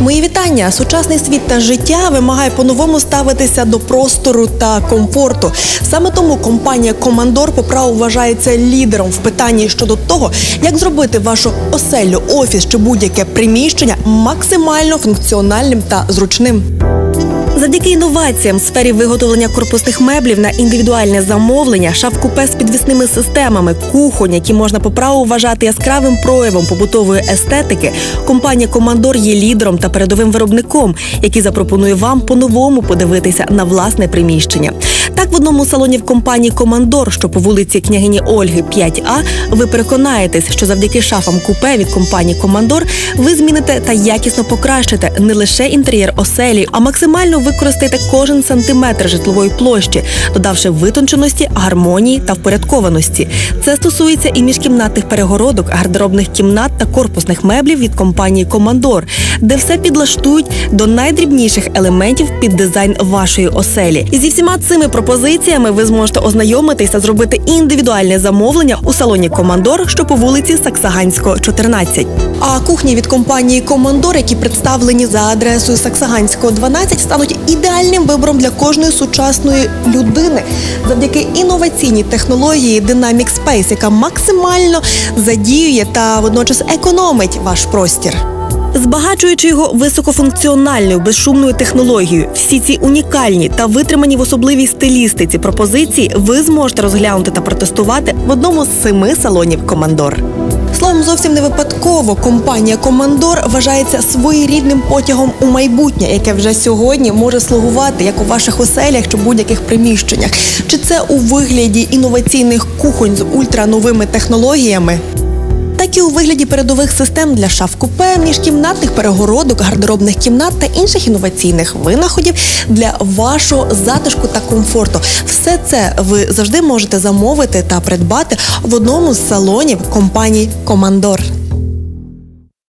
Мої вітання. Сучасний світ та життя вимагає по-новому ставитися до простору та комфорту. Саме тому компанія Командор по праву вважається лідером в питанні щодо того, як зробити вашу оселю, офіс чи будь-яке приміщення максимально функціональним та зручним. Завдяки інноваціям в сфері виготовлення корпусних меблів на індивідуальне замовлення, шаф-купе з підвісними системами, кухонь, які можна по праву вважати яскравим проявом побутової естетики, компанія Командор є лідером та передовим виробником, який запропонує вам по-новому подивитися на власне приміщення. Так, в одному з салонів компанії Командор, що по вулиці княгині Ольги 5А, ви переконаєтесь, що завдяки шафам купе від компанії Командор ви зміните та якісно покращите не лише інтер'єр оселі, а максимально використаєте кожен сантиметр житлової площі, додавши витонченості, гармонії та впорядкованості. Це стосується і міжкімнатних перегородок, гардеробних кімнат та корпусних меблів від компанії Командор, де все підлаштують до найдрібніших елементів під дизайн вашої оселі. І зі всіма цими пропозиціями ви зможете ознайомитись та зробити індивідуальне замовлення у салоні Командор, що по вулиці Саксаганського, 14. А кухні від компанії Командор, які представлені за адресою Саксаганського 12, стануть ідеальним вибором для кожної сучасної людини завдяки інноваційній технології Dynamic Space, яка максимально задіює та водночас економить ваш простір. Збагачуючи його високофункціональною безшумною технологією, всі ці унікальні та витримані в особливій стилістиці пропозиції ви зможете розглянути та протестувати в одному з семи салонів Командор. Словом, зовсім не випадково компанія Командор вважається своєрідним потягом у майбутнє, яке вже сьогодні може слугувати як у ваших оселях чи будь-яких приміщеннях. Чи це у вигляді інноваційних кухонь з ультрановими технологіями? Так і у вигляді передових систем для шаф-купе, міжкімнатних перегородок, гардеробних кімнат та інших інноваційних винаходів для вашого затишку та комфорту. Все це ви завжди можете замовити та придбати в одному з салонів компанії Командор.